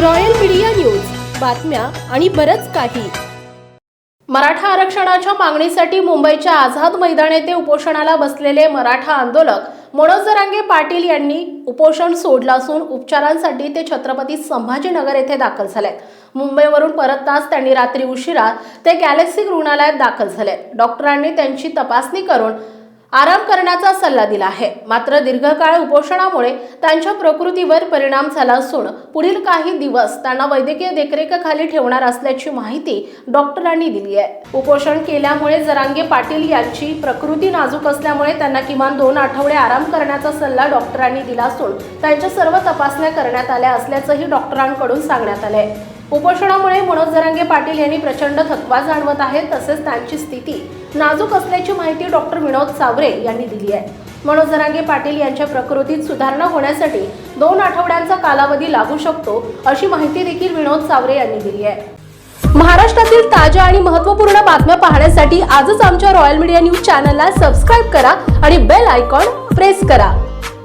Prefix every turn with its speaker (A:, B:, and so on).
A: Royal media news. बातम्या आणि बरंच काही. मराठा आरक्षणाच्या मागणीसाठी मुंबईच्या आझाद मैदान येथे उपोषणाला बसलेले मराठा आंदोलक मनोज जरांगे पाटील यांनी उपोषण सोडलं असून उपचारांसाठी ते छत्रपती संभाजीनगर येथे दाखल झाले मुंबईवरून परतताच त्यांनी रात्री उशिरा ते गॅलेक्सी रुग्णालयात दाखल झाले डॉक्टरांनी त्यांची तपासणी करून आराम करण्याचा सल्ला दिला आहे. मात्र दीर्घकाळ उपोषणामुळे त्यांच्या प्रकृतीवर परिणाम झाला असून पुढील काही दिवस त्यांना वैद्यकीय देखरेखाखाली ठेवणार असल्याची माहिती डॉक्टरांनी दिली आहे. उपोषण केल्यामुळे जरांगे पाटील यांची प्रकृती नाजूक असल्यामुळे त्यांना किमान दोन आठवडे आराम करण्याचा सल्ला डॉक्टरांनी दिला असून त्यांच्या सर्व तपासण्या करण्यात आल्या असल्याचंही डॉक्टरांकडून सांगण्यात आलंय. उपोषणामुळे मनोज जरांगे पाटील यांनी प्रचंड थकवा जाणवत आहेत तसेच त्यांची स्थिती नाजूक असल्याची माहिती डॉक्टर विनोद सावरे यांनी दिली आहे. मनोज जरांगे पाटील यांच्या प्रकृतीत सुधारणा होण्यासाठी दोन आठवड्यांचा कालावधी लागू शकतो अशी माहिती देखील विनोद सावरे यांनी दिली आहे. महाराष्ट्रातील ताज्या आणि महत्त्वपूर्ण बातम्या पाहण्यासाठी आजच आमच्या रॉयल मीडिया न्यूज चॅनलला सबस्क्राईब करा आणि बेल आयकॉन प्रेस करा.